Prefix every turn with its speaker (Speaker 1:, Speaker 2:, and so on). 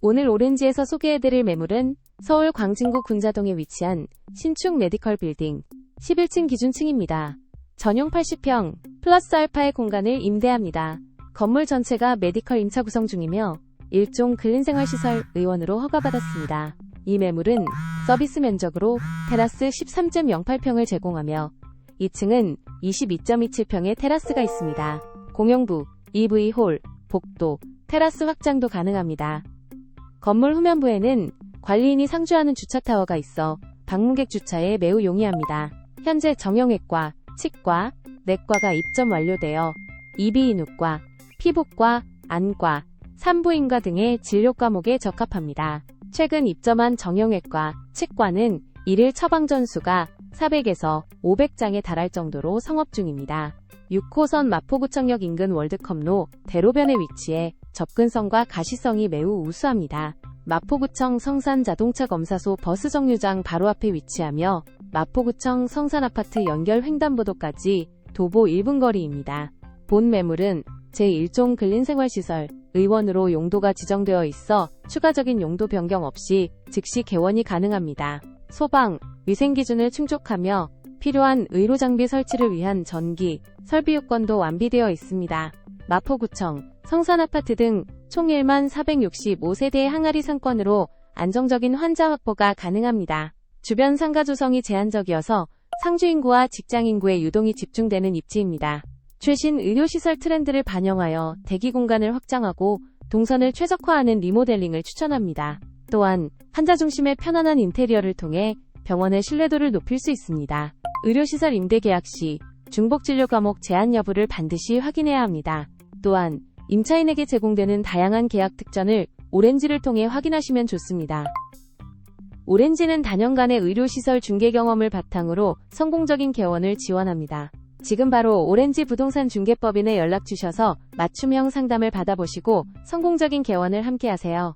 Speaker 1: 오늘 오렌지에서 소개해드릴 매물은 서울 광진구 군자동에 위치한 신축 메디컬 빌딩 11층 기준층입니다. 전용 80평 플러스 알파의 공간을 임대합니다. 건물 전체가 메디컬 임차 구성 중이며 일종 근린생활시설 의원으로 허가받았습니다. 이 매물은 서비스 면적으로 테라스 13.08평을 제공하며 2층은 22.27평의 테라스가 있습니다. 공용부, EV홀, 복도, 테라스 확장도 가능합니다. 건물 후면부에는 관리인이 상주하는 주차타워가 있어 방문객 주차에 매우 용이합니다. 현재 정형외과, 치과, 내과가 입점 완료되어 이비인후과, 피부과, 안과, 산부인과 등의 진료 과목에 적합합니다. 최근 입점한 정형외과, 치과는 일일 처방 전수가 400에서 500장에 달할 정도로 성업 중입니다. 6호선 마포구청역 인근 월드컵로 대로변에 위치해 접근성과 가시성이 매우 우수합니다. 마포구청 성산자동차검사소 버스 정류장 바로 앞에 위치하며 마포구청 성산아파트 연결 횡단보도까지 도보 1분 거리입니다. 본 매물은 제1종 근린생활시설 의원으로 용도가 지정되어 있어 추가적인 용도 변경 없이 즉시 개원이 가능합니다. 소방, 위생 기준을 충족하며 필요한 의료 장비 설치를 위한 전기, 설비 요건도 완비되어 있습니다. 마포구청, 성산아파트 등 총 1만 465세대의 항아리 상권으로 안정적인 환자 확보가 가능합니다. 주변 상가 조성이 제한적이어서 상주 인구와 직장 인구의 유동이 집중되는 입지입니다. 최신 의료시설 트렌드를 반영하여 대기 공간을 확장하고 동선을 최적화하는 리모델링을 추천합니다. 또한 환자 중심의 편안한 인테리어를 통해 병원의 신뢰도를 높일 수 있습니다. 의료시설 임대 계약 시 중복 진료 과목 제한 여부를 반드시 확인해야 합니다. 또한 임차인에게 제공되는 다양한 계약 특전을 오렌지를 통해 확인하시면 좋습니다. 오렌지는 단연간의 의료시설 중개 경험을 바탕으로 성공적인 개원을 지원합니다. 지금 바로 오렌지 부동산 중개법인에 연락 주셔서 맞춤형 상담을 받아보시고 성공적인 개원을 함께 하세요.